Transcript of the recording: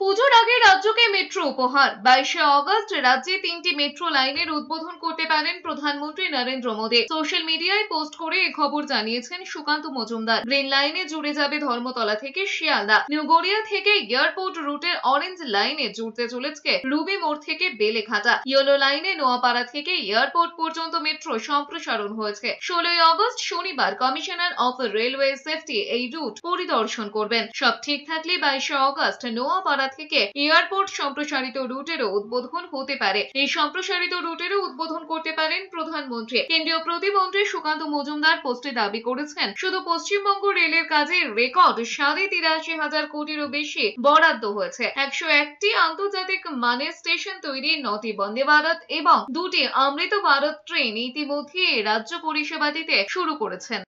পুজোর আগে রাজ্যকে মেট্রো উপহার। বাইশে অগস্ট রাজ্যে তিনটি মেট্রো লাইনের উদ্বোধন করতে পারেন প্রধানমন্ত্রী নরেন্দ্র মোদী। সোশ্যাল মিডিয়ায় পোস্ট করে এ খবর জানিয়েছেন সুকান্ত মজুমদার। গ্রিন লাইনে জুড়ে যাবে ধর্মতলা থেকে শিয়ালদা। নিউ গড়িয়া থেকে এয়ারপোর্ট রুটের অরেঞ্জ লাইনে জুড়তে চলেছে রুবি মোড় থেকে বেলেঘাটা। ইয়েলো লাইনে নোয়াপাড়া থেকে এয়ারপোর্ট পর্যন্ত মেট্রো সম্প্রসারণ হয়েছে। ষোলোই অগস্ট শনিবার কমিশনার অফ রেলওয়ে সেফটি এই রুট পরিদর্শন করবেন। সব ঠিক থাকলে বাইশে অগস্ট নোয়াপাড়া থেকে এয়ারপোর্ট সম্প্রসারিত রুটেরও উদ্বোধন হতে পারে। এই সম্প্রসারিত রুটেরও উদ্বোধন করতে পারেন প্রধানমন্ত্রী। কেন্দ্রীয় প্রতিমন্ত্রী সুকান্ত মজুমদার পোস্টে দাবি করেছেন, শুধু পশ্চিমবঙ্গ রেলের কাজে রেকর্ড সাড়ে তিরাশি হাজার কোটিরও বেশি বরাদ্দ হয়েছে। একশো একটি আন্তর্জাতিক মানের স্টেশন তৈরি নটি বন্দে ভারত এবং দুটি অমৃত ভারত ট্রেন ইতিমধ্যে রাজ্য পরিষেবা দিতে শুরু করেছেন।